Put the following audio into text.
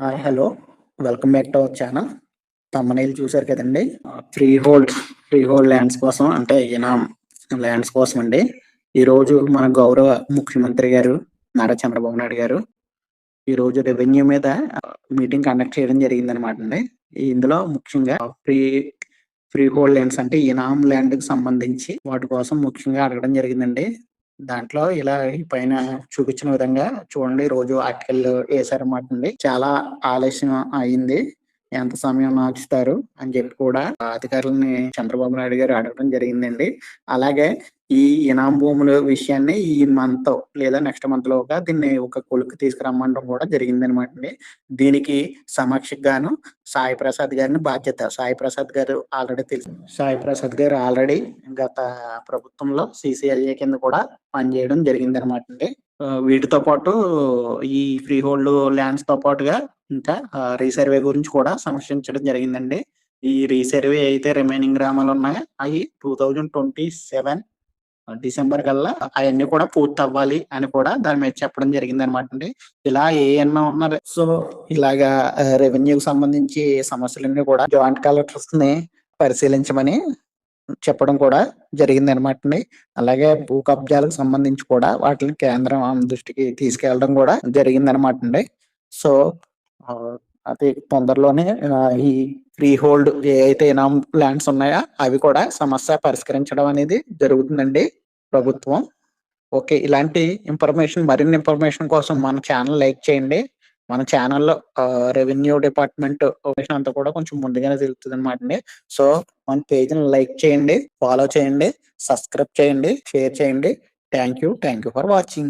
Hi hello. Welcome back to our channel. తమ్మనేలు చూసారు కదండి? Free hold free hold lands కోసం అంటే ఈయన ల్యాండ్స్ కోసం అండి. ఈ రోజు మన గౌరవ ముఖ్యమంత్రి గారు నారా చంద్రబాబు నాయుడు గారు ఈ రోజు రెవెన్యూ మీద మీటింగ్ కండక్ట్ చేయడం జరిగిందనమాట అండి. ఇందులో ముఖ్యంగా ఫ్రీ ఫ్రీ హోల్డ్ ల్యాండ్స్ అంటే ఇనాం ల్యాండ్కి సంబంధించి వాటి కోసం ముఖ్యంగా అడగడం జరిగిందండి. దాంట్లో ఇలా పైన చూపించిన విధంగా చూడండి రోజు ఆర్టికల్ వేసారన్నమాట అండి చాలా ఆలస్యం అయింది. ఎంత సమయం మార్చుతారు అని చెప్పి కూడా అధికారులని చంద్రబాబు నాయుడు గారు అడగడం జరిగిందండి. అలాగే ఈ ఇనాం భూముల విషయాన్ని ఈ మంత్ లేదా నెక్స్ట్ మంత్ లోగా దీన్ని ఒక కొలుకు తీసుకురమ్మడం కూడా జరిగిందనమాట అండి. దీనికి సమక్షకు గాను సాయి ప్రసాద్ గారిని బాధ్యత సాయి ప్రసాద్ గారు ఆల్రెడీ తెలుసు. సాయి ప్రసాద్ గారు ఆల్రెడీ గత ప్రభుత్వంలో సిసిఎల్ఏ కింద కూడా పనిచేయడం జరిగిందనమాట అండి. వీటితో పాటు ఈ ఫ్రీ హోల్డ్ ల్యాండ్స్తో పాటుగా ఇంకా రీసర్వే గురించి కూడా సమీక్షించడం జరిగిందండి. ఈ రీసర్వే అయితే రిమైనింగ్ గ్రామాలు ఉన్నాయో అవి two thousand twenty seven December కల్లా అవన్నీ కూడా పూర్తి అవ్వాలి అని కూడా దాని మీద చెప్పడం జరిగింది అనమాట అండి. ఇలా ఏమన్నా ఉన్నారు సో ఇలాగా రెవెన్యూకి సంబంధించి సమస్యలన్నీ కూడా జాయింట్ కలెక్టర్స్ని పరిశీలించమని చెప్పడం కూడా జరిగింది అనమాట అండి. అలాగే భూ కబ్జాలకు సంబంధించి కూడా వాటిని కేంద్రం దృష్టికి తీసుకెళ్ళడం కూడా జరిగింది అనమాట అండి. సో అతి తొందరలోనే ఈ ఫ్రీ హోల్డ్ ఏ అయితే ఇనాం ల్యాండ్స్ ఉన్నాయో అవి కూడా సమస్య పరిష్కరించడం అనేది జరుగుతుందండి ప్రభుత్వం. ఓకే ఇలాంటి ఇన్ఫర్మేషన్ మరిన్ని ఇన్ఫర్మేషన్ కోసం మన ఛానల్ లైక్ చేయండి. మన ఛానల్లో రెవెన్యూ డిపార్ట్మెంట్ అంతా కూడా కొంచెం ముందుగానే తెలుస్తుంది అనమాట అండి. సో మన పేజ్ని లైక్ చేయండి ఫాలో చేయండి సబ్స్క్రైబ్ చేయండి షేర్ చేయండి. Thank you thank you for watching.